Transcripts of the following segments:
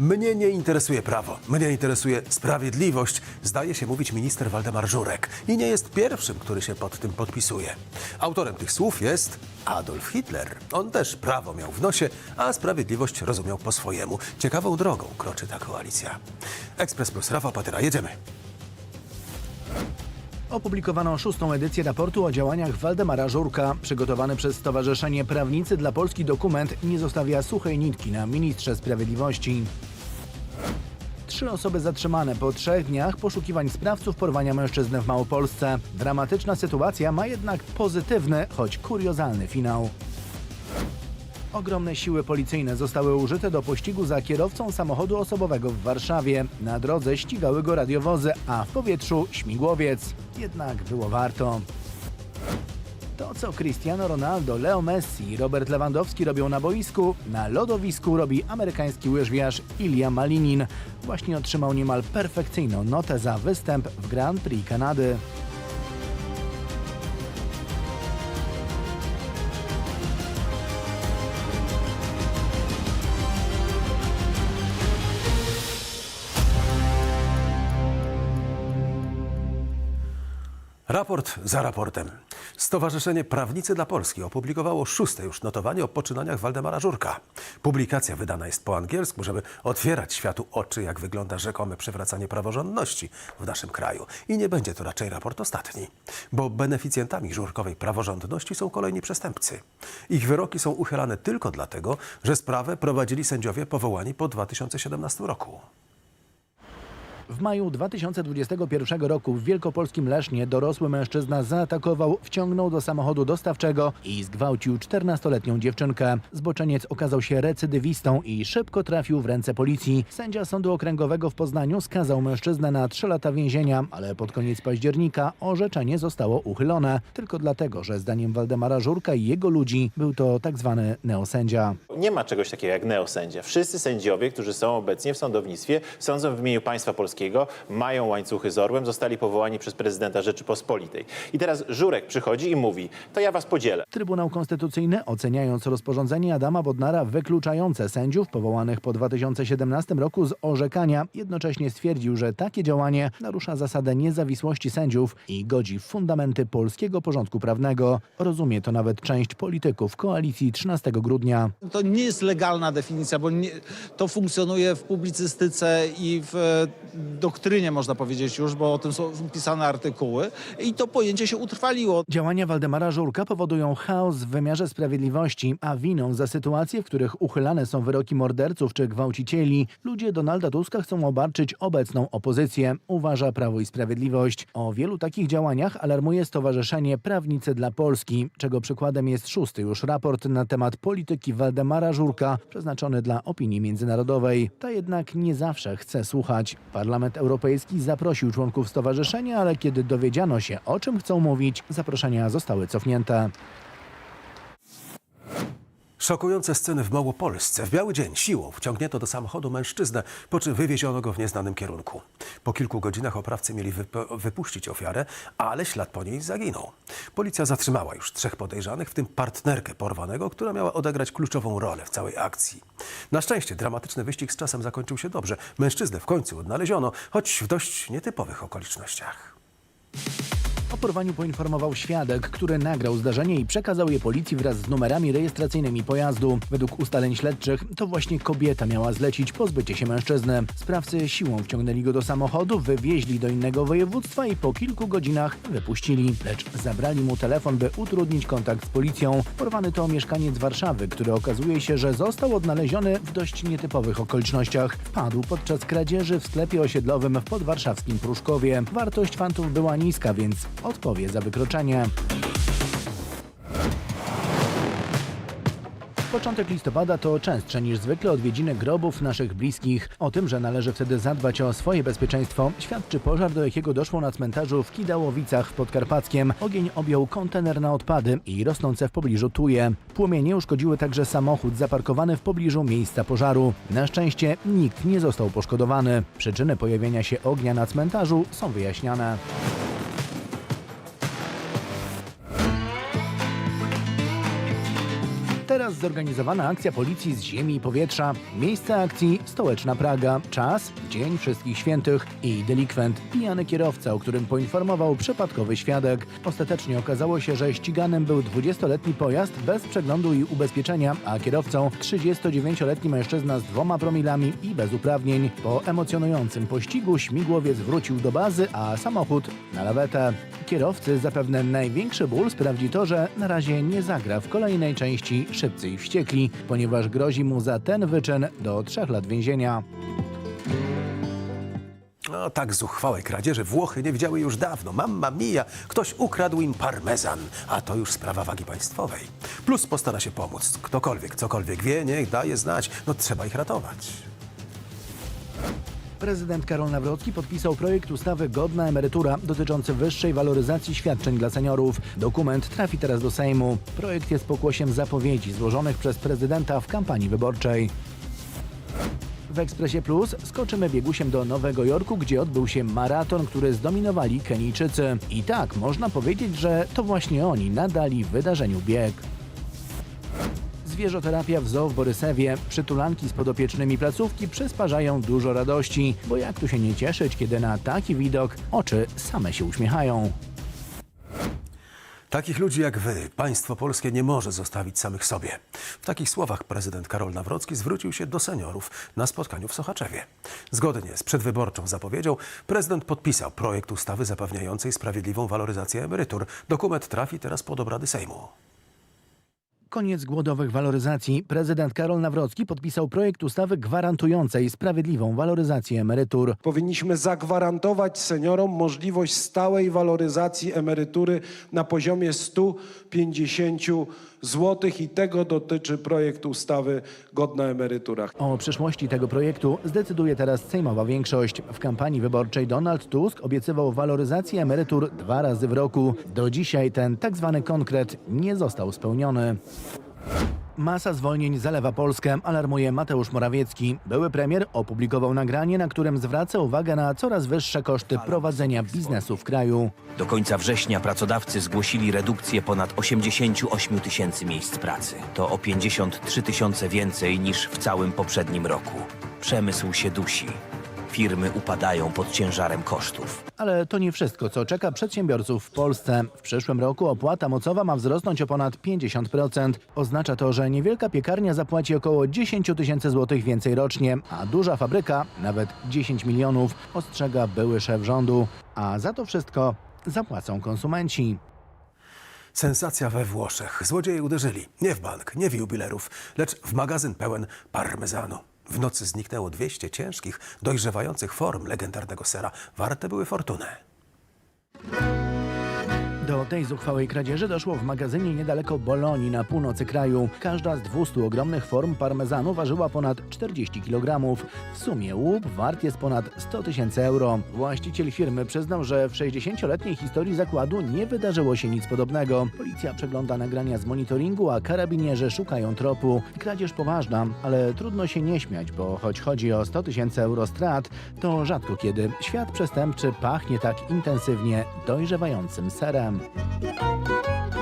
Mnie nie interesuje prawo, mnie interesuje sprawiedliwość, zdaje się mówić minister Waldemar Żurek. I nie jest pierwszym, który się pod tym podpisuje. Autorem tych słów jest Adolf Hitler. On też prawo miał w nosie, a sprawiedliwość rozumiał po swojemu. Ciekawą drogą kroczy ta koalicja. Ekspres Plus, Rafał Patyra, jedziemy. Opublikowano szóstą edycję raportu o działaniach Waldemara Żurka. Przygotowany przez Stowarzyszenie Prawnicy dla Polski dokument nie zostawia suchej nitki na ministrze sprawiedliwości. Trzy osoby zatrzymane po trzech dniach poszukiwań sprawców porwania mężczyzny w Małopolsce. Dramatyczna sytuacja ma jednak pozytywny, choć kuriozalny finał. Ogromne siły policyjne zostały użyte do pościgu za kierowcą samochodu osobowego w Warszawie. Na drodze ścigały go radiowozy, a w powietrzu śmigłowiec. Jednak było warto. To, co Cristiano Ronaldo, Leo Messi i Robert Lewandowski robią na boisku, na lodowisku robi amerykański łyżwiarz Ilya Malinin. Właśnie otrzymał niemal perfekcyjną notę za występ w Grand Prix Kanady. Raport za raportem. Stowarzyszenie Prawnicy dla Polski opublikowało szóste już notowanie o poczynaniach Waldemara Żurka. Publikacja wydana jest po angielsku, żeby otwierać światu oczy, jak wygląda rzekome przywracanie praworządności w naszym kraju. I nie będzie to raczej raport ostatni, bo beneficjentami żurkowej praworządności są kolejni przestępcy. Ich wyroki są uchylane tylko dlatego, że sprawę prowadzili sędziowie powołani po 2017 roku. W maju 2021 roku w wielkopolskim Lesznie dorosły mężczyzna zaatakował, wciągnął do samochodu dostawczego i zgwałcił 14-letnią dziewczynkę. Zboczeniec okazał się recydywistą i szybko trafił w ręce policji. Sędzia Sądu Okręgowego w Poznaniu skazał mężczyznę na 3 lata więzienia, ale pod koniec października orzeczenie zostało uchylone. Tylko dlatego, że zdaniem Waldemara Żurka i jego ludzi był to tak zwany neosędzia. Nie ma czegoś takiego jak neosędzia. Wszyscy sędziowie, którzy są obecnie w sądownictwie, sądzą w imieniu państwa polskiego, mają łańcuchy z orłem, zostali powołani przez prezydenta Rzeczypospolitej. I teraz Żurek przychodzi i mówi, to ja was podzielę. Trybunał Konstytucyjny, oceniając rozporządzenie Adama Bodnara wykluczające sędziów powołanych po 2017 roku z orzekania, jednocześnie stwierdził, że takie działanie narusza zasadę niezawisłości sędziów i godzi w fundamenty polskiego porządku prawnego. Rozumie to nawet część polityków koalicji 13 grudnia. To nie jest legalna definicja, bo nie, to funkcjonuje w publicystyce i w doktrynie, można powiedzieć już, bo o tym są pisane artykuły i to pojęcie się utrwaliło. Działania Waldemara Żurka powodują chaos w wymiarze sprawiedliwości, a winą za sytuacje, w których uchylane są wyroki morderców czy gwałcicieli, ludzie Donalda Tuska chcą obarczyć obecną opozycję, uważa Prawo i Sprawiedliwość. O wielu takich działaniach alarmuje Stowarzyszenie Prawnicy dla Polski, czego przykładem jest szósty już raport na temat polityki Waldemara Żurka, przeznaczony dla opinii międzynarodowej. Ta jednak nie zawsze chce słuchać. Parlament Europejski zaprosił członków stowarzyszenia, ale kiedy dowiedziano się, o czym chcą mówić, zaproszenia zostały cofnięte. Szokujące sceny w Małopolsce. W biały dzień siłą wciągnięto do samochodu mężczyznę, po czym wywieziono go w nieznanym kierunku. Po kilku godzinach oprawcy mieli wyp- wypuścić ofiarę, ale ślad po niej zaginął. Policja zatrzymała już trzech podejrzanych, w tym partnerkę porwanego, która miała odegrać kluczową rolę w całej akcji. Na szczęście dramatyczny wyścig z czasem zakończył się dobrze. Mężczyznę w końcu odnaleziono, choć w dość nietypowych okolicznościach. O porwaniu poinformował świadek, który nagrał zdarzenie i przekazał je policji wraz z numerami rejestracyjnymi pojazdu. Według ustaleń śledczych to właśnie kobieta miała zlecić pozbycie się mężczyzny. Sprawcy siłą wciągnęli go do samochodu, wywieźli do innego województwa i po kilku godzinach wypuścili. Lecz zabrali mu telefon, by utrudnić kontakt z policją. Porwany to mieszkaniec Warszawy, który okazuje się, że został odnaleziony w dość nietypowych okolicznościach. Wpadł podczas kradzieży w sklepie osiedlowym w podwarszawskim Pruszkowie. Wartość fantów była niska, więc odpowie za wykroczenie. Początek listopada to częstsze niż zwykle odwiedziny grobów naszych bliskich. O tym, że należy wtedy zadbać o swoje bezpieczeństwo, świadczy pożar, do jakiego doszło na cmentarzu w Kidałowicach w Podkarpackiem. Ogień objął kontener na odpady i rosnące w pobliżu tuje. Płomienie uszkodziły także samochód zaparkowany w pobliżu miejsca pożaru. Na szczęście nikt nie został poszkodowany. Przyczyny pojawienia się ognia na cmentarzu są wyjaśniane. Teraz zorganizowana akcja policji z ziemi i powietrza. Miejsce akcji stołeczna Praga. Czas Dzień Wszystkich Świętych i delikwent pijany kierowca, o którym poinformował przypadkowy świadek. Ostatecznie okazało się, że ściganym był 20-letni pojazd bez przeglądu i ubezpieczenia, a kierowcą 39-letni mężczyzna z dwoma promilami i bez uprawnień. Po emocjonującym pościgu śmigłowiec wrócił do bazy, a samochód na lawetę. Kierowcy zapewne największy ból sprawdzi to, że na razie nie zagra w kolejnej części Szybcy i Wściekli, ponieważ grozi mu za ten wyczyn do trzech lat więzienia. No, tak zuchwałej kradzieży Włochy nie widziały już dawno. Mamma mia, ktoś ukradł im parmezan, a to już sprawa wagi państwowej. Plus postara się pomóc. Ktokolwiek, cokolwiek wie, niech daje znać. No trzeba ich ratować. Prezydent Karol Nawrocki podpisał projekt ustawy Godna Emerytura dotyczący wyższej waloryzacji świadczeń dla seniorów. Dokument trafi teraz do Sejmu. Projekt jest pokłosiem zapowiedzi złożonych przez prezydenta w kampanii wyborczej. W Ekspresie Plus skoczymy biegusiem do Nowego Jorku, gdzie odbył się maraton, który zdominowali Kenijczycy. I tak można powiedzieć, że to właśnie oni nadali wydarzeniu bieg. Zwierzoterapia w zoo w Borysewie. Przytulanki z podopiecznymi placówki przysparzają dużo radości, bo jak tu się nie cieszyć, kiedy na taki widok oczy same się uśmiechają. Takich ludzi jak wy państwo polskie nie może zostawić samych sobie. W takich słowach prezydent Karol Nawrocki zwrócił się do seniorów na spotkaniu w Sochaczewie. Zgodnie z przedwyborczą zapowiedzią prezydent podpisał projekt ustawy zapewniającej sprawiedliwą waloryzację emerytur. Dokument trafi teraz pod obrady Sejmu. Koniec głodowych waloryzacji. Prezydent Karol Nawrocki podpisał projekt ustawy gwarantującej sprawiedliwą waloryzację emerytur. Powinniśmy zagwarantować seniorom możliwość stałej waloryzacji emerytury na poziomie 150 zł i tego dotyczy projekt ustawy Godna Emerytura. O przyszłości tego projektu zdecyduje teraz sejmowa większość. W kampanii wyborczej Donald Tusk obiecywał waloryzację emerytur dwa razy w roku. Do dzisiaj ten tak zwany konkret nie został spełniony. Masa zwolnień zalewa Polskę, alarmuje Mateusz Morawiecki. Były premier opublikował nagranie, na którym zwraca uwagę na coraz wyższe koszty prowadzenia biznesu w kraju. Do końca września pracodawcy zgłosili redukcję ponad 88 tysięcy miejsc pracy. To o 53 tysiące więcej niż w całym poprzednim roku. Przemysł się dusi. Firmy upadają pod ciężarem kosztów. Ale to nie wszystko, co czeka przedsiębiorców w Polsce. W przyszłym roku opłata mocowa ma wzrosnąć o ponad 50%. Oznacza to, że niewielka piekarnia zapłaci około 10 tysięcy złotych więcej rocznie, a duża fabryka nawet 10 milionów, ostrzega były szef rządu. A za to wszystko zapłacą konsumenci. Sensacja we Włoszech. Złodzieje uderzyli nie w bank, nie w jubilerów, lecz w magazyn pełen parmezanu. W nocy zniknęło 200 ciężkich, dojrzewających form legendarnego sera. Warte były fortunę. Do tej zuchwałej kradzieży doszło w magazynie niedaleko Bolonii na północy kraju. Każda z 200 ogromnych form parmezanu ważyła ponad 40 kg. W sumie łup wart jest ponad 100 tysięcy euro. Właściciel firmy przyznał, że w 60-letniej historii zakładu nie wydarzyło się nic podobnego. Policja przegląda nagrania z monitoringu, a karabinierzy szukają tropu. Kradzież poważna, ale trudno się nie śmiać, bo choć chodzi o 100 tysięcy euro strat, to rzadko kiedy świat przestępczy pachnie tak intensywnie dojrzewającym serem. FM.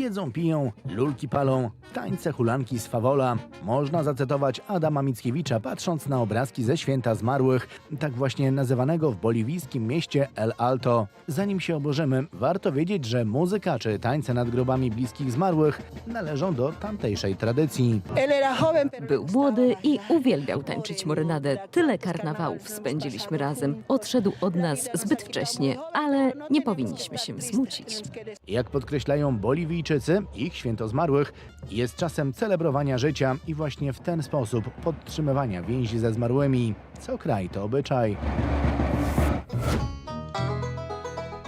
Jedzą, piją, lulki palą, tańce hulanki z fawola. Można zacytować Adama Mickiewicza, patrząc na obrazki ze święta zmarłych, tak właśnie nazywanego w boliwijskim mieście El Alto. Zanim się oburzymy, warto wiedzieć, że muzyka czy tańce nad grobami bliskich zmarłych należą do tamtejszej tradycji. Był młody i uwielbiał tańczyć morenadę. Tyle karnawałów spędziliśmy razem. Odszedł od nas zbyt wcześnie, ale nie powinniśmy się smucić. Jak podkreślają Boliwijczycy, ich święto zmarłych jest czasem celebrowania życia i właśnie w ten sposób podtrzymywania więzi ze zmarłymi. Co kraj to obyczaj.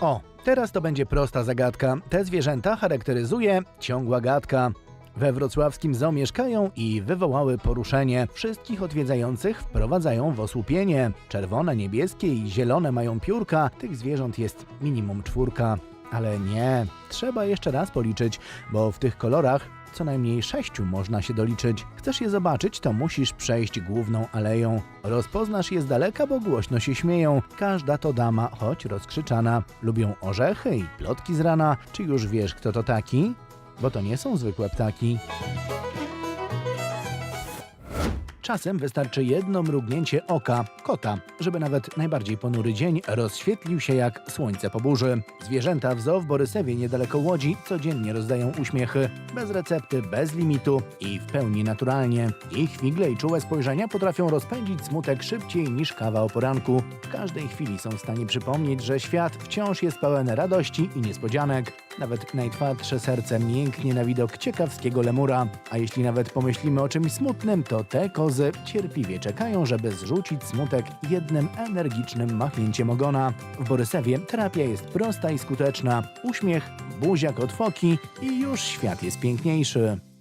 O, teraz to będzie prosta zagadka. Te zwierzęta charakteryzuje ciągła gadka. We wrocławskim zoo mieszkają i wywołały poruszenie. Wszystkich odwiedzających wprowadzają w osłupienie. Czerwone, niebieskie i zielone mają piórka. Tych zwierząt jest minimum czwórka. Ale nie, trzeba jeszcze raz policzyć, bo w tych kolorach co najmniej sześciu można się doliczyć. Chcesz je zobaczyć, to musisz przejść główną aleją. Rozpoznasz je z daleka, bo głośno się śmieją. Każda to dama, choć rozkrzyczana. Lubią orzechy i plotki z rana. Czy już wiesz, kto to taki? Bo to nie są zwykłe ptaki. Czasem wystarczy jedno mrugnięcie oka kota, żeby nawet najbardziej ponury dzień rozświetlił się jak słońce po burzy. Zwierzęta w zoo w Borysewie niedaleko Łodzi codziennie rozdają uśmiechy. Bez recepty, bez limitu i w pełni naturalnie. Ich figle i czułe spojrzenia potrafią rozpędzić smutek szybciej niż kawa o poranku. W każdej chwili są w stanie przypomnieć, że świat wciąż jest pełen radości i niespodzianek. Nawet najtwardsze serce mięknie na widok ciekawskiego lemura. A jeśli nawet pomyślimy o czymś smutnym, to te kozy cierpliwie czekają, żeby zrzucić smutek jednym energicznym machnięciem ogona. W Borysewie terapia jest prosta i skuteczna. Uśmiech, buziak od foki i już świat jest piękniejszy.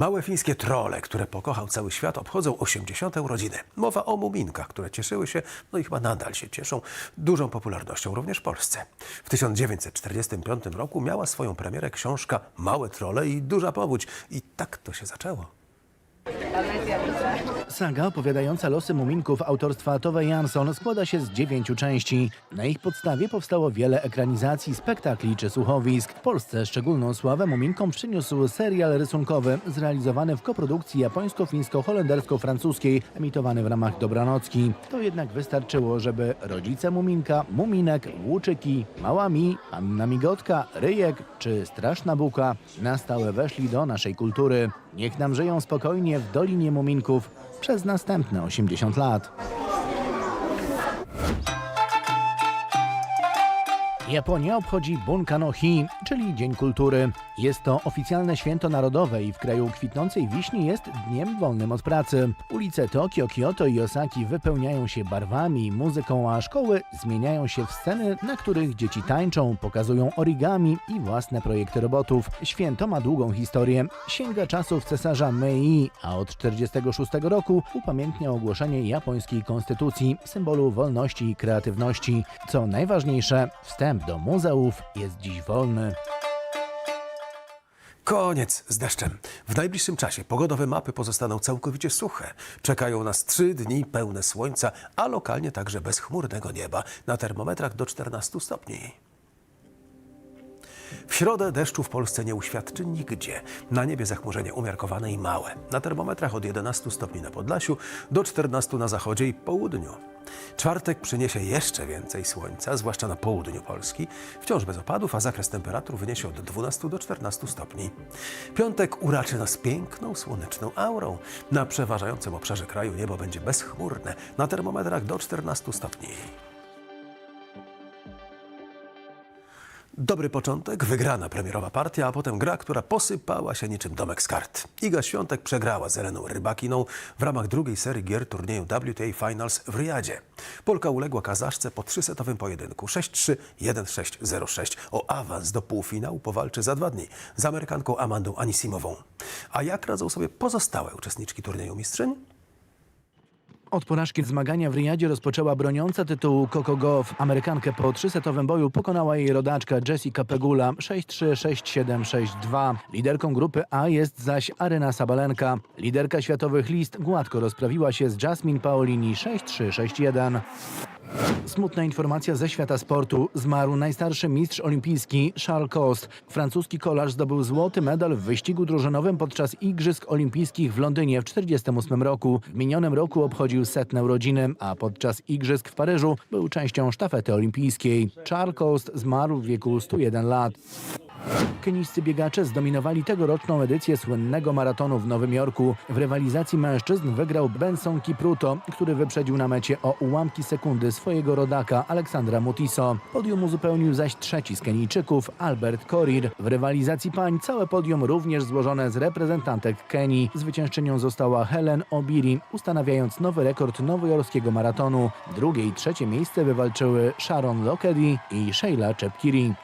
Małe fińskie trole, które pokochał cały świat, obchodzą 80. urodziny. Mowa o muminkach, które cieszyły się, no i chyba nadal się cieszą, dużą popularnością również w Polsce. W 1945 roku miała swoją premierę książka Małe trole i duża powódź. I tak to się zaczęło. Saga opowiadająca losy muminków autorstwa Tove Jansson składa się z dziewięciu części. Na ich podstawie powstało wiele ekranizacji, spektakli czy słuchowisk. W Polsce szczególną sławę muminkom przyniósł serial rysunkowy zrealizowany w koprodukcji japońsko-fińsko-holendersko-francuskiej, emitowany w ramach Dobranocki. To jednak wystarczyło, żeby rodzice muminka, muminek, łuczyki, mała mi, panna migotka, ryjek czy straszna buka na stałe weszli do naszej kultury. Niech nam żyją spokojnie w Dolinie Muminków przez następne 80 lat. Japonia obchodzi Bunka no Hi, czyli Dzień Kultury. Jest to oficjalne święto narodowe i w kraju kwitnącej wiśni jest dniem wolnym od pracy. Ulice Tokio, Kyoto i Osaki wypełniają się barwami muzyką, a szkoły zmieniają się w sceny, na których dzieci tańczą, pokazują origami i własne projekty robotów. Święto ma długą historię. Sięga czasów cesarza Mei, a od 1946 roku upamiętnia ogłoszenie japońskiej konstytucji, symbolu wolności i kreatywności. Co najważniejsze, wstęp do muzeów jest dziś wolny. Koniec z deszczem. W najbliższym czasie pogodowe mapy pozostaną całkowicie suche. Czekają nas trzy dni pełne słońca, a lokalnie także bezchmurnego nieba. Na termometrach do 14 stopni. W środę deszczu w Polsce nie uświadczy nigdzie. Na niebie zachmurzenie umiarkowane i małe. Na termometrach od 11 stopni na Podlasiu do 14 na zachodzie i południu. Czwartek przyniesie jeszcze więcej słońca, zwłaszcza na południu Polski. Wciąż bez opadów, a zakres temperatur wyniesie od 12 do 14 stopni. Piątek uraczy nas piękną, słoneczną aurą. Na przeważającym obszarze kraju niebo będzie bezchmurne. Na termometrach do 14 stopni. Dobry początek, wygrana premierowa partia, a potem gra, która posypała się niczym domek z kart. Iga Świątek przegrała z Eleną Rybakiną w ramach drugiej serii gier turnieju WTA Finals w Riyadzie. Polka uległa Kazaszce po trzysetowym pojedynku 6-3, 1-6, 0-6. O awans do półfinału powalczy za dwa dni z Amerykanką Amandą Anisimową. A jak radzą sobie pozostałe uczestniczki turnieju mistrzyń? Od porażki zmagania w Riyadzie rozpoczęła broniąca tytułu Coco Gauff. Amerykankę po trzysetowym boju pokonała jej rodaczka Jessica Pegula 6-3, 6-7, 6-2. Liderką grupy A jest zaś Aryna Sabalenka. Liderka światowych list gładko rozprawiła się z Jasmine Paolini 6-3, 6-1. Smutna informacja ze świata sportu. Zmarł najstarszy mistrz olimpijski Charles Cost. Francuski kolarz zdobył złoty medal w wyścigu drużynowym podczas Igrzysk Olimpijskich w Londynie w 1948 roku. W minionym roku obchodził setne urodziny, a podczas Igrzysk w Paryżu był częścią sztafety olimpijskiej. Charles Cost zmarł w wieku 101 lat. Kenijscy biegacze zdominowali tegoroczną edycję słynnego maratonu w Nowym Jorku. W rywalizacji mężczyzn wygrał Benson Kipruto, który wyprzedził na mecie o ułamki sekundy swojego rodaka Aleksandra Mutiso. Podium uzupełnił zaś trzeci z Kenijczyków, Albert Korir. W rywalizacji pań całe podium również złożone z reprezentantek Kenii. Zwyciężczynią została Helen Obiri, ustanawiając nowy rekord nowojorskiego maratonu. Drugie i trzecie miejsce wywalczyły Sharon Lokedi i Sheila Czepkiri.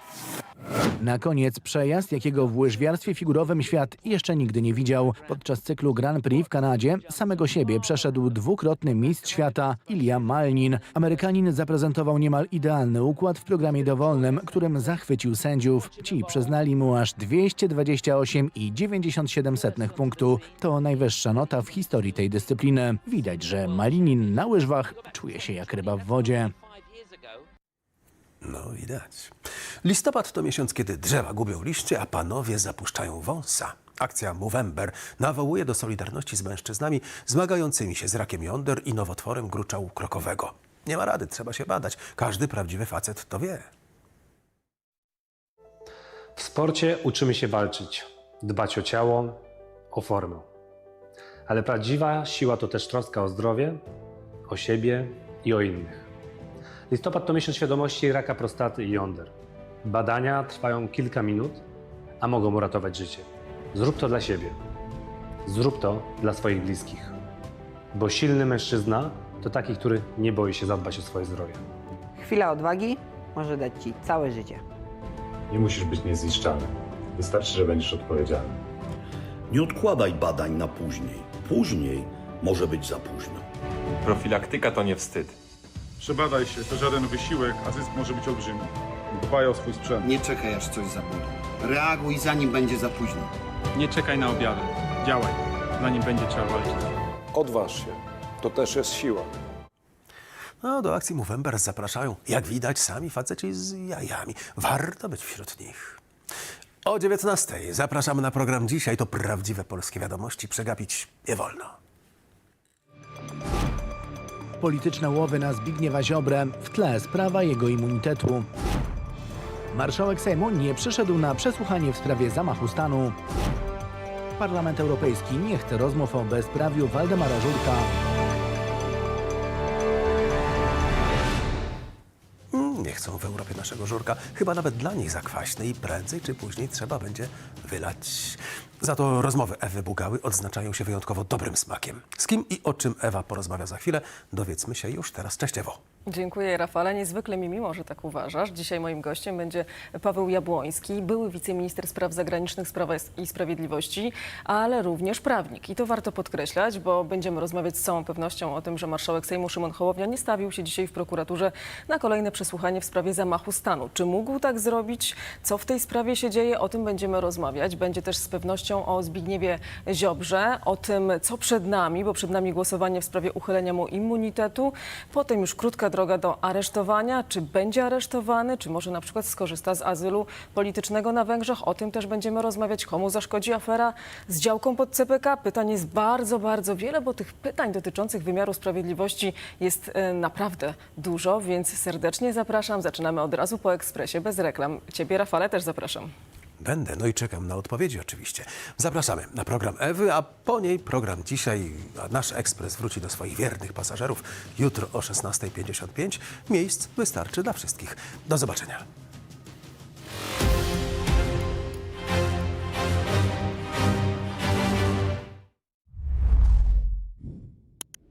Na koniec przejazd, jakiego w łyżwiarstwie figurowym świat jeszcze nigdy nie widział. Podczas cyklu Grand Prix w Kanadzie samego siebie przeszedł dwukrotny mistrz świata Ilja Malnin. Amerykanin zaprezentował niemal idealny układ w programie dowolnym, którym zachwycił sędziów. Ci przyznali mu aż 228,97 punktu. To najwyższa nota w historii tej dyscypliny. Widać, że Malinin na łyżwach czuje się jak ryba w wodzie. No widać. Listopad to miesiąc, kiedy drzewa gubią liście, a panowie zapuszczają wąsa. Akcja Movember nawołuje do solidarności z mężczyznami zmagającymi się z rakiem jąder i nowotworem gruczału krokowego. Nie ma rady, trzeba się badać. Każdy prawdziwy facet to wie. W sporcie uczymy się walczyć, dbać o ciało, o formę. Ale prawdziwa siła to też troska o zdrowie, o siebie i o innych. Listopad to miesiąc świadomości raka prostaty i jąder. Badania trwają kilka minut, a mogą uratować życie. Zrób to dla siebie. Zrób to dla swoich bliskich. Bo silny mężczyzna to taki, który nie boi się zadbać o swoje zdrowie. Chwila odwagi może dać ci całe życie. Nie musisz być niezniszczalny. Wystarczy, że będziesz odpowiedzialny. Nie odkładaj badań na później. Później może być za późno. Profilaktyka to nie wstyd. Przebadaj się, to żaden wysiłek, a zysk może być olbrzymi. Dbaj o swój sprzęt. Nie czekaj aż coś zaboli. Reaguj zanim będzie za późno. Nie czekaj na objawy. Działaj, zanim będzie trzeba walczyć. Odważ się. To też jest siła. No, do akcji Movember zapraszają, jak widać, sami faceci z jajami. Warto być wśród nich. O 19.00 zapraszamy na program Dzisiaj. To prawdziwe polskie wiadomości. Przegapić nie wolno. Polityczne łowy na Zbigniewa Ziobrę, w tle sprawa jego immunitetu. Marszałek Sejmu nie przyszedł na przesłuchanie w sprawie zamachu stanu. Parlament Europejski nie chce rozmów o bezprawiu Waldemara Żurka. Mm, Nie chcą w Europie naszego żurka. Chyba nawet dla nich zakwaśny i prędzej czy później trzeba będzie wylać. Za to rozmowy Ewy Bugały odznaczają się wyjątkowo dobrym smakiem. Z kim i o czym Ewa porozmawia za chwilę, dowiedzmy się już teraz. Cześć Ewo. Dziękuję Rafale. Niezwykle mi miło, że tak uważasz. Dzisiaj moim gościem będzie Paweł Jabłoński, były wiceminister spraw zagranicznych Sprawa i Sprawiedliwości, ale również prawnik. I to warto podkreślać, bo będziemy rozmawiać z całą pewnością o tym, że marszałek Sejmu Szymon Hołownia nie stawił się dzisiaj w prokuraturze na kolejne przesłuchanie w sprawie zamachu stanu. Czy mógł tak zrobić? Co w tej sprawie się dzieje? O tym będziemy rozmawiać. Będzie też z pewnością o Zbigniewie Ziobrze, o tym, co przed nami, bo przed nami głosowanie w sprawie uchylenia mu immunitetu. Potem już krótka droga do aresztowania. Czy będzie aresztowany, czy może na przykład skorzysta z azylu politycznego na Węgrzech? O tym też będziemy rozmawiać. Komu zaszkodzi afera z działką pod CPK? Pytań jest bardzo, bardzo wiele, bo tych pytań dotyczących wymiaru sprawiedliwości jest e, naprawdę dużo, więc serdecznie zapraszam. Zaczynamy od razu po ekspresie, bez reklam. Ciebie, Rafale, też zapraszam. Będę, no i czekam na odpowiedzi oczywiście. Zapraszamy na program Ewy, a po niej program dzisiaj. A nasz ekspres wróci do swoich wiernych pasażerów jutro o 16.55. Miejsc wystarczy dla wszystkich. Do zobaczenia.